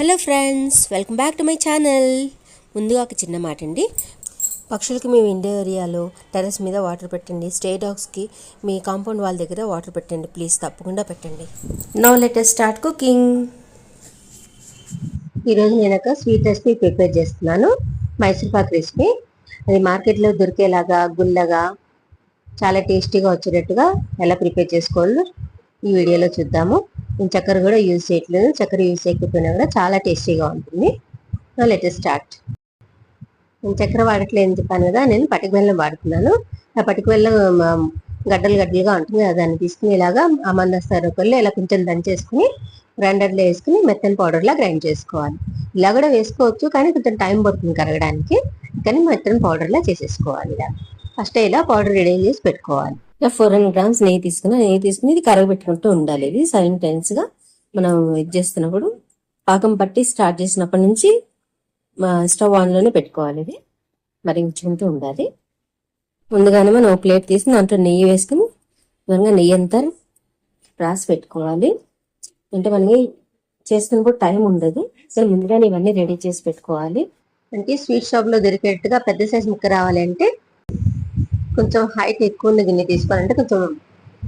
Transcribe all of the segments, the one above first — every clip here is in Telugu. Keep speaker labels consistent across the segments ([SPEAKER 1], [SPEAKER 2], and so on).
[SPEAKER 1] Hello friends welcome back to my channel. ముందుగా ఒక చిన్న మాట అండి పక్షులకి మీ విండో ఏరియాలో టెర్రస్ మీద వాటర్ పెట్టండి. స్టే డాగ్స్కి మీ కాంపౌండ్ వాళ్ళ దగ్గర వాటర్ పెట్టండి. ప్లీజ్ తప్పకుండా పెట్టండి. No later start cooking. ఈరోజు నేను ఒక స్వీట్ రెసిపీ ప్రిపేర్ చేస్తున్నాను. మైసూర్పాక్ రెసిపీ. అది మార్కెట్లో దొరికేలాగా గుల్లగా చాలా టేస్టీగా వచ్చేటట్టుగా ఎలా ప్రిపేర్ చేసుకోవాలో ఈ వీడియోలో చూద్దాము. నేను చక్కెర కూడా యూజ్ చేయట్లేదు. చక్కెర యూజ్ చేయకపోయినా కూడా చాలా టేస్టీగా ఉంటుంది. Later start. నేను చక్కెర వాడట్లేదు అని చెప్పాను కదా నేను పటిక బెల్లం వాడుతున్నాను. ఆ పటిక బెల్లం గడ్డలు గడ్డలుగా ఉంటుంది దాన్ని తీసుకుని ఇలాగా ఆ మందస్తారు ఇలా కొంచెం దంచేసుకుని గ్రైండర్లో వేసుకుని మెత్తని పౌడర్లా గ్రైండ్ చేసుకోవాలి. ఇలా కూడా వేసుకోవచ్చు కానీ కొంచెం టైం పడుతుంది కరగడానికి. కానీ మెత్తని పౌడర్లా చేసేసుకోవాలి ఇలా. ఫస్ట్ ఇలా పౌడర్ రెడీ చేసి పెట్టుకోవాలి. ఇలా ఫోర్ హండ్రెడ్ గ్రామ్స్ నెయ్యి తీసుకున్నా నెయ్యి తీసుకుని ఇది కరగబెట్టుకుంటూ ఉండాలి. ఇది సైంటైన్స్గా మనం ఇది చేస్తున్నప్పుడు పాకం పట్టి స్టార్ట్ చేసినప్పటి నుంచి స్టవ్ ఆన్లోనే పెట్టుకోవాలి ఇది. మరిగించుకుంటూ ఉండాలి. ముందుగానే మనం ప్లేట్ తీసి దాంట్లో నెయ్యి వేసుకుని విధంగా నెయ్యి అంతా రాసి పెట్టుకోవాలి. అంటే మనకి చేసుకున్నప్పుడు టైం ఉండదు. సో ముందుగానే ఇవన్నీ రెడీ చేసి పెట్టుకోవాలి. అంటే స్వీట్ షాప్లో దొరికేట్టుగా పెద్ద సైజ్ ముక్క రావాలంటే కొంచెం హైట్ ఎక్కువ ఉన్న గిన్నె తీసుకోవాలంటే కొంచెం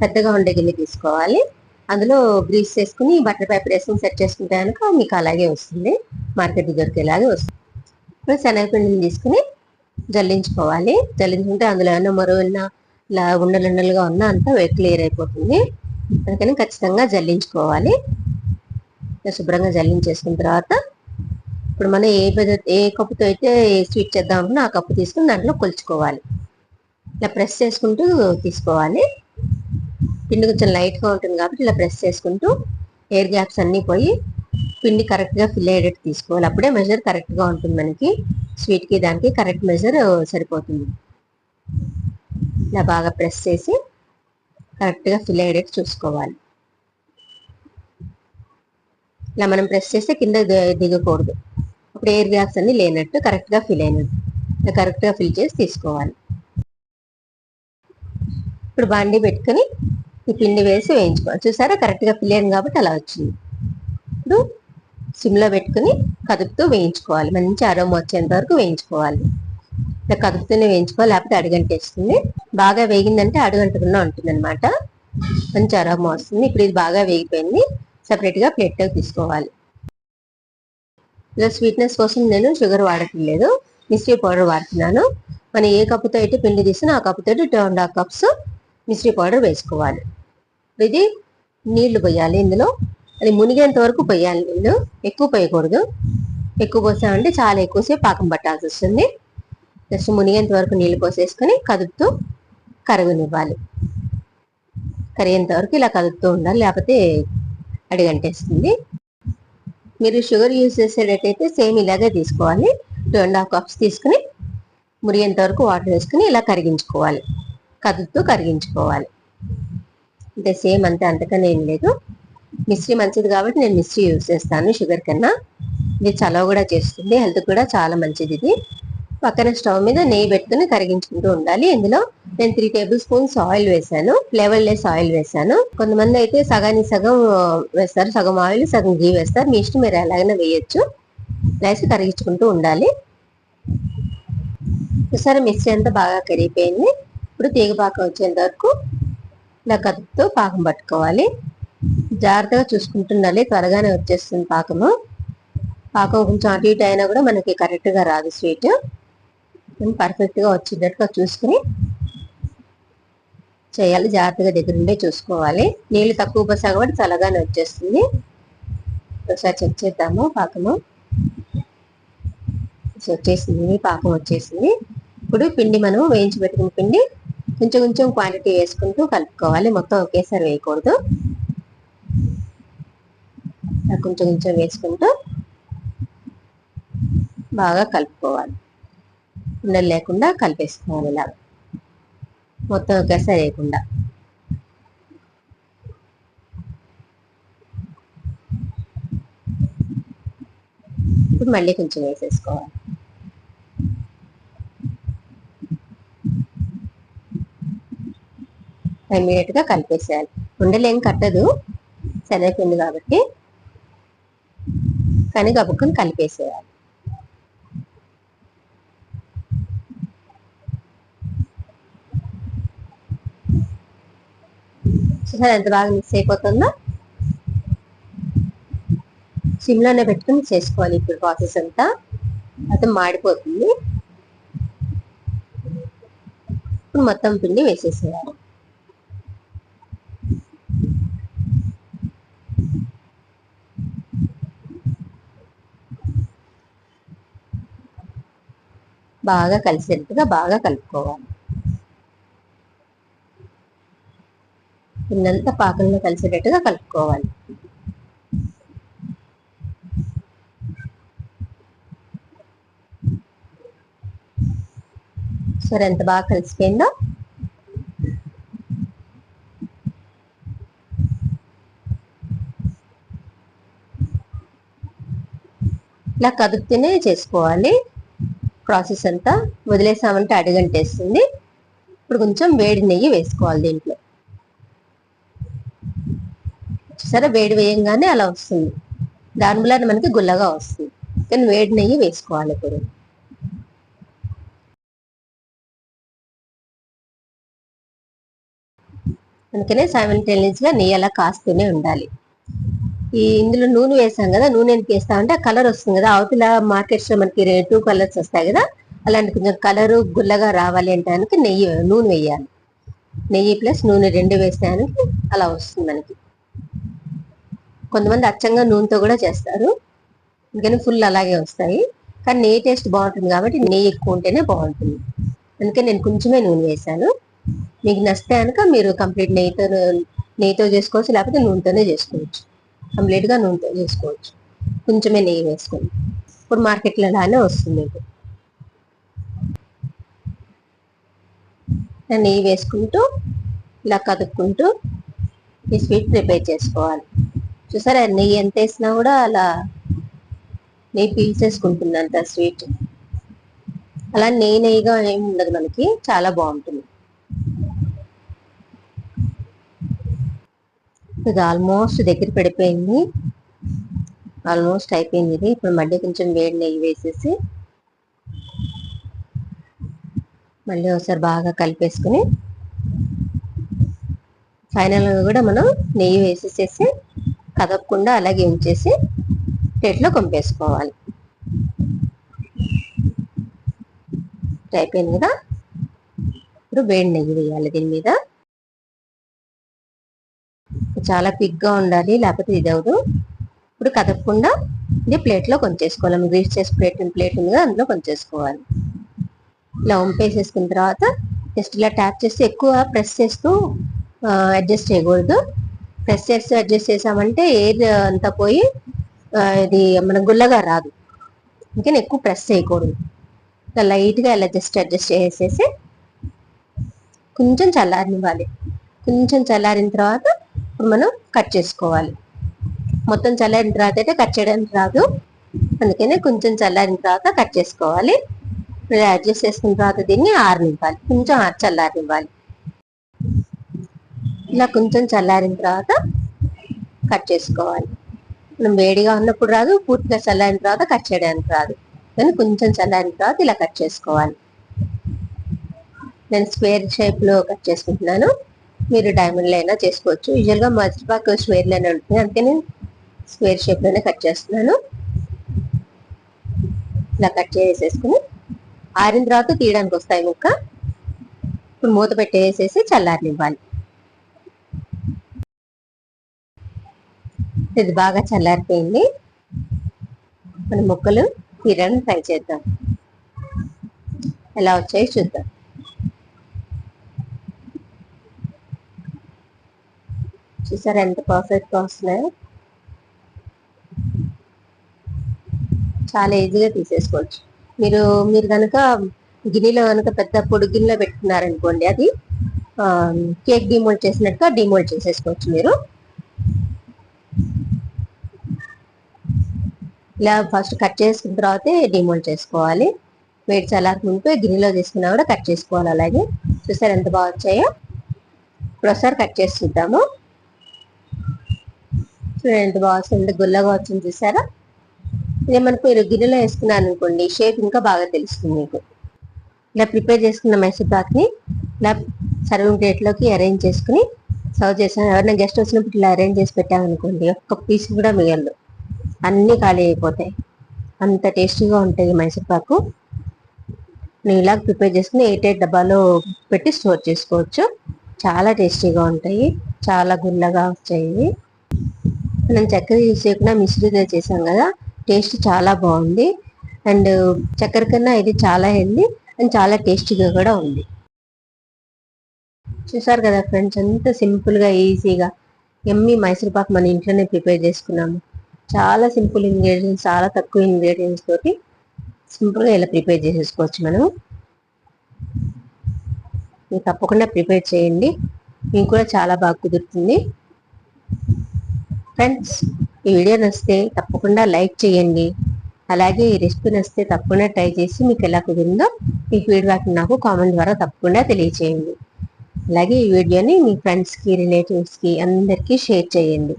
[SPEAKER 1] పెద్దగా ఉండే గిన్నె తీసుకోవాలి. అందులో గ్రీస్ చేసుకుని బటర్ పేపర్ వేసుకుని సెట్ చేసుకుంటే కనుక మీకు అలాగే వస్తుంది. మార్కెట్ దొరికేలాగే వస్తుంది. ఇప్పుడు శనగపిండిని తీసుకుని జల్లించుకోవాలి. జల్లించుకుంటే అందులో ఏమైనా మరువైనా ఇలా ఉండలు ఉండలుగా ఉన్నా అంతా క్లియర్ అయిపోతుంది. అందుకని ఖచ్చితంగా జల్లించుకోవాలి. శుభ్రంగా జల్లించేసుకున్న తర్వాత ఇప్పుడు మనం ఏ పెద్ద ఏ కప్పుతో అయితే స్వీట్ చేద్దాం అనుకున్నా ఆ కప్పు తీసుకుని దాంట్లో కొలుచుకోవాలి. ఇలా ప్రెస్ చేసుకుంటూ తీసుకోవాలి. పిండి కొంచెం లైట్గా ఉంటుంది కాబట్టి ఇలా ప్రెస్ చేసుకుంటూ ఎయిర్ గ్యాప్స్ అన్నీ పోయి పిండి కరెక్ట్గా ఫిల్ అయ్యేటట్టు తీసుకోవాలి. అప్పుడే మెజర్ కరెక్ట్గా ఉంటుంది మనకి. స్వీట్కి దానికి కరెక్ట్ మెజర్ సరిపోతుంది. ఇలా బాగా ప్రెస్ చేసి కరెక్ట్గా ఫిల్ అయ్యేటట్టు చూసుకోవాలి. ఇలా మనం ప్రెస్ చేస్తే కింద దిగకూడదు. అప్పుడు ఎయిర్ గ్యాప్స్ అన్ని లేనట్టు కరెక్ట్గా ఫిల్ అయినట్టు. ఇలా కరెక్ట్గా ఫిల్ చేసి తీసుకోవాలి. ఇప్పుడు బండి పెట్టుకుని ఈ పిండి వేసి వేయించుకోవాలి. చూసారా? కరెక్ట్గా ఫిల్ కాబట్టి అలా వచ్చింది. ఇప్పుడు సిమ్లో పెట్టుకుని కదుపుతూ వేయించుకోవాలి. మంచి అరవం వచ్చేంత వరకు వేయించుకోవాలి. ఇలా కదుపుతూనే వేయించుకోవాలి. లేకపోతే అడుగంటేస్తుంది బాగా వేగిందంటే అడుగంటకుండా ఉంటుంది అనమాట మంచి అరవం వస్తుంది. ఇప్పుడు ఇది బాగా వేగిపోయింది. సపరేట్గా ప్లేట్లోకి తీసుకోవాలి. ఇలా స్వీట్నెస్ కోసం నేను షుగర్ వాడట్లేదు. మిస్ట్రీ పౌడర్ వాడుతున్నాను. మనం ఏ కప్పుతో అయితే పిండి తీసినా ఆ కప్పుతో టూ అండ్ హాఫ్ కప్స్ మిశ్రీ పౌడర్ వేసుకోవాలి. ఇది నీళ్ళు పోయాలి ఇందులో. అది మునిగేంత వరకు పోయాలి నీళ్ళు ఎక్కువ పోయకూడదు. ఎక్కువ పోసామంటే చాలా ఎక్కువసేపు పాకం పట్టాల్సి వస్తుంది. జస్ట్ మునిగేంత వరకు నీళ్ళు పోసేసుకొని కదుపుతూ కరగనివ్వాలి. కరిగేంత వరకు ఇలా కదుపుతూ ఉండాలి లేకపోతే అడిగంటేస్తుంది. మీరు షుగర్ యూజ్ చేసేటట్టయితే సేమ్ ఇలాగే తీసుకోవాలి. టూ అండ్ హాఫ్ కప్స్ తీసుకుని మురిగేంత వరకు వాటర్ వేసుకుని ఇలా కరిగించుకోవాలి. కదుపుతూ కరిగించుకోవాలి. అంటే సేమ్ అంతే అంతకనే ఏం లేదు. మిశ్రీ మంచిది కాబట్టి నేను మిస్ట్రీ యూజ్ చేస్తాను షుగర్ కన్నా. ఇది చలవ కూడా చేస్తుంది హెల్త్ కూడా చాలా మంచిది ఇది. పక్కన స్టవ్ మీద నెయ్యి పెట్టుకుని కరిగించుకుంటూ ఉండాలి. ఇందులో నేను త్రీ టేబుల్ స్పూన్స్ ఆయిల్ వేసాను ఫ్లేవర్ లెస్ ఆయిల్ వేసాను. కొంతమంది అయితే సగాని సగం వేస్తారు సగం ఆయిల్ సగం గీ వేస్తారు. మీ ఇష్టం మీరు ఎలాగైనా వేయొచ్చు. రైస్ కరిగించుకుంటూ ఉండాలి. ఒకసారి మిక్సీ అంతా బాగా కరిగిపోయింది. ఇప్పుడు తీగ పాకం వచ్చేంత వరకు ఇలా కదుపుతూ పాకం పట్టుకోవాలి. జాగ్రత్తగా చూసుకుంటుండాలి. త్వరగానే వచ్చేస్తుంది పాకము. పాకం కొంచెం అటు ఇటు అయినా కూడా మనకి కరెక్ట్గా రాదు స్వీట్ పర్ఫెక్ట్గా వచ్చేటట్టుగా చూసుకుని చేయాలి. జాగ్రత్తగా దగ్గరుండే చూసుకోవాలి. నీళ్ళు తక్కువ పోసా కాబట్టి చల్లగానే వచ్చేస్తుంది. ఒకసారి చెక్ చేద్దాము పాకము. వచ్చేసింది. పాకం వచ్చేసింది. ఇప్పుడు పిండి మనం వేయించి పెట్టుకున్న పిండి కొంచెం కొంచెం క్వాంటిటీ వేసుకుంటూ కలుపుకోవాలి. మొత్తం ఒకేసారి వేయకూడదు. కొంచెం కొంచెం వేసుకుంటూ బాగా కలుపుకోవాలి. ఉండలు లేకుండా కలిపేసుకోవాలి ఇలా. మొత్తం ఒకేసారి వేయకుండా. ఇప్పుడు మళ్ళీ కొంచెం వేసేసుకోవాలి. ఇమీడియట్గా కలిపేసేయాలి. ఉండలేం కట్టదు. శనగపిండి కాబట్టి కానీ గబుక్కుని కలిపేసేయాలి. చూసారు ఎంత బాగా మిక్స్ అయిపోతుందో? సిమ్లోనే పెట్టుకుని చేసుకోవాలి ఇప్పుడు ప్రాసెస్ అంతా. అయితే మాడిపోతుంది. ఇప్పుడు మొత్తం పిండి వేసేసేయాలి. బాగా కలిసేట్టుగా బాగా కలుపుకోవాలి. పిండంతా పాకంలో కలిసేటట్టుగా కలుపుకోవాలి. సరే ఎంత బాగా కలిసిపోయిందో? ఇలా కదుపుతూనే చేసుకోవాలి. ప్రాసెస్ అంతా వదిలేసామంటే అడుగంటేస్తుంది. ఇప్పుడు కొంచెం వేడి నెయ్యి వేసుకోవాలి దీంట్లో. సరే వేడి వేయంగానే అలా వస్తుంది. దాని వల్ల మనకి గుల్లగా వస్తుంది. కానీ వేడి నెయ్యి వేసుకోవాలి ఇప్పుడు. అందుకనే సైమల్టేనియస్గా నెయ్యి అలా కాస్తూనే ఉండాలి. ఈ ఇందులో నూనె వేసాం కదా నూనె ఎందుకు వేస్తామంటే అంటే కలర్ వస్తుంది కదా అవతల మార్కెట్స్లో మనకి టూ కలర్స్ వస్తాయి కదా అలాంటి కొంచెం కలరు గుల్లగా రావాలి అంటే నెయ్యి నూనె వేయాలి. నెయ్యి ప్లస్ నూనె రెండు వేసానికి అలా వస్తుంది మనకి. కొంతమంది అచ్చంగా నూనెతో కూడా చేస్తారు. అందుకని ఫుల్ అలాగే వస్తాయి. కానీ నెయ్యి టేస్ట్ బాగుంటుంది కాబట్టి నెయ్యి ఎక్కువ ఉంటేనే బాగుంటుంది. అందుకే నేను కొంచెమే నూనె వేసాను. మీకు నచ్చితే కనుక మీరు కంప్లీట్ నెయ్యితో నెయ్యితో చేసుకోవచ్చు లేకపోతే నూనెతోనే చేసుకోవచ్చు. కంప్లీట్గా నూనెతో చేసుకోవచ్చు. కొంచెమే నెయ్యి వేసుకోండి ఇప్పుడు మార్కెట్లో అలానే వస్తుంది మీకు నెయ్యి వేసుకుంటూ ఇలా కదుపుకుంటూ ఈ స్వీట్ ప్రిపేర్ చేసుకోవాలి. చూసారా నెయ్యి ఎంత వేసినా కూడా అలా నెయ్యి పీల్చేసుకుంటుంది అంత స్వీట్. అలా నెయ్యి నెయ్యిగా ఏమి ఉండదు మనకి చాలా బాగుంటుంది. ఇది ఆల్మోస్ట్ దగ్గర పడిపోయింది. ఆల్మోస్ట్ అయిపోయింది ఇది. ఇప్పుడు మళ్ళీ కొంచెం వేడి నెయ్యి వేసేసి మళ్ళీ ఒకసారి బాగా కలిపేసుకుని ఫైనల్గా కూడా మనం నెయ్యి వేసేసేసి కదపకుండా అలాగే ఉంచేసి ప్లేట్లో కొంపేసుకోవాలి. అయిపోయింది కదా? ఇప్పుడు వేడి నెయ్యి వేయాలి దీని మీద. చాలా థిక్గా ఉండాలి లేకపోతే ఇది అవదు ఇప్పుడు కదపకుండా ఇది ప్లేట్లో కొంచేసుకోవాలి. గ్రీస్ చేసి ప్లేట్ ప్లేట్ ఉంది అందులో కొంచేసుకోవాలి. ఇలా వంపేసేసుకున్న తర్వాత జస్ట్ ఇలా ట్యాప్ చేస్తే ఎక్కువ ప్రెస్ చేస్తూ అడ్జస్ట్ చేయకూడదు. ప్రెస్ చేస్తూ అడ్జస్ట్ చేసామంటే ఏది అంతా పోయి ఇది మన గుల్లగా రాదు. ఇంకా ఎక్కువ ప్రెస్ చేయకూడదు. ఇలా లైట్గా ఇలా జస్ట్ అడ్జస్ట్ చేసేసి కొంచెం చల్లారనివ్వాలి. కొంచెం చల్లారిన తర్వాత ఇప్పుడు మనం కట్ చేసుకోవాలి. మొత్తం చల్లారిన తర్వాత అయితే కట్ చేయడానికి రాదు. అందుకనే కొంచెం చల్లారిన తర్వాత కట్ చేసుకోవాలి. అడ్జస్ట్ చేసుకున్న తర్వాత దీన్ని ఆరనివ్వాలి. కొంచెం చల్లారనివ్వాలి. ఇలా కొంచెం చల్లారిన తర్వాత కట్ చేసుకోవాలి. మనం వేడిగా ఉన్నప్పుడు రాదు పూర్తిగా చల్లారిన తర్వాత కట్ చేయడానికి రాదు. కానీ కొంచెం చల్లారిన తర్వాత ఇలా కట్ చేసుకోవాలి. నేను స్క్వేర్ షేప్లో కట్ చేసుకుంటున్నాను. మీరు డైమండ్లో అయినా చేసుకోవచ్చు. యూజువల్గా మజ్బాక్ స్క్వేర్లోనే ఉంటుంది అందుకని స్క్వేర్ షేప్లోనే కట్ చేస్తున్నాను. ఇలా కట్ చేసేసుకుని ఆరిన తర్వాత తీయడానికి వస్తాయి ముక్క. ఇప్పుడు మూత పెట్టేసేసి చల్లారనివ్వాలి. ఇది బాగా చల్లారిపోయింది. మన ముక్కలు తీరని ట్రై చేద్దాం. ఎలా వచ్చాయో చూద్దాం. చూసారు ఎంత పర్ఫెక్ట్గా వస్తున్నాయో చాలా ఈజీగా తీసేసుకోవచ్చు. మీరు మీరు కనుక గిన్నెలో కనుక పెద్ద పొడి గిన్నెలో పెట్టుకున్నారనుకోండి అది కేక్ డిమోల్డ్ చేసినట్టుగా డిమోల్డ్ చేసేసుకోవచ్చు మీరు. ఇలా ఫస్ట్ కట్ చేసుకున్న తర్వాతే డిమోల్డ్ చేసుకోవాలి. వేడి చల్లారకుంటూ గిన్నెలో తీసుకున్నా కూడా కట్ చేసుకోవాలి అలాగే. చూసారు ఎంత బాగా వచ్చాయో? ఇప్పుడు ఒకసారి కట్ చేసి చూద్దాము. చూడండి ఎంత బాగా గుల్లగా వచ్చింది చూసారా? ఇదే మనకు మీరు గిన్నెలో వేసుకున్నాను అనుకోండి షేప్ ఇంకా బాగా తెలుస్తుంది మీకు. ఇలా ప్రిపేర్ చేసుకున్న మైసూర్ పాక్ని ఇలా సర్వింగ్ ప్లేట్లోకి అరేంజ్ చేసుకుని సర్వ్ చేసాను ఎవరైనా గెస్ట్ వచ్చినప్పుడు ఇలా అరేంజ్ చేసి పెట్టామనుకోండి ఒక్క పీస్ కూడా మిగలదు. అన్ని ఖాళీ అయిపోతాయి. అంత టేస్టీగా ఉంటాయి మైసూర్ పాకు. నేను ఇలా ప్రిపేర్ చేసుకుని ఎయిట్ ఎయిట్ డబ్బాలో పెట్టి స్టోర్ చేసుకోవచ్చు. చాలా టేస్టీగా ఉంటాయి. చాలా గుల్లగా వచ్చాయి. మనం చక్కెర యూజ్ చేయకుండా చేసాం కదా టేస్ట్ చాలా బాగుంది. అండ్ చక్కెర కన్నా ఇది చాలా హెల్దీ అండ్ చాలా టేస్టీగా కూడా ఉంది. చూసారు కదా ఫ్రెండ్స్ ఎంత సింపుల్గా ఈజీగా ఎమ్మి మైసూర్ పాక్ మన ఇంట్లోనే ప్రిపేర్ చేసుకున్నాము. చాలా సింపుల్ ఇంగ్రీడియంట్స్ చాలా తక్కువ ఇంగ్రీడియంట్స్ తోటి సింపుల్గా ఇలా ప్రిపేర్ చేసేసుకోవచ్చు మనం మీరు తప్పకుండా ప్రిపేర్ చేయండి. మీకు కూడా చాలా బాగా కుదురుతుంది. ఫ్రెండ్స్ ఈ వీడియో నచ్చితే తప్పకుండా లైక్ చేయండి. అలాగే ఈ రెసిపీ నచ్చితే తప్పకుండా ట్రై చేసి మీకు ఎలా కుదిరిందో మీ ఫీడ్బ్యాక్ నాకు కామెంట్ ద్వారా తప్పకుండా తెలియచేయండి. అలాగే ఈ వీడియోని మీ ఫ్రెండ్స్కి రిలేటివ్స్కి అందరికీ షేర్ చేయండి.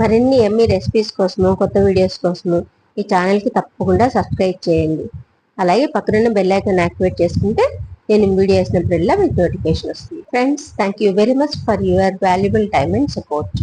[SPEAKER 1] మరిన్ని ఎమ్మి రెసిపీస్ కోసము కొత్త వీడియోస్ కోసము ఈ ఛానల్కి తప్పకుండా సబ్స్క్రైబ్ చేయండి. అలాగే పక్కనున్న బెల్ ఐకాన్ యాక్టివేట్ చేసుకుంటే నేను వీడియో వేసినప్పుడల్లా మీకు నోటిఫికేషన్ వస్తుంది. Friends thank you very much for your valuable time and support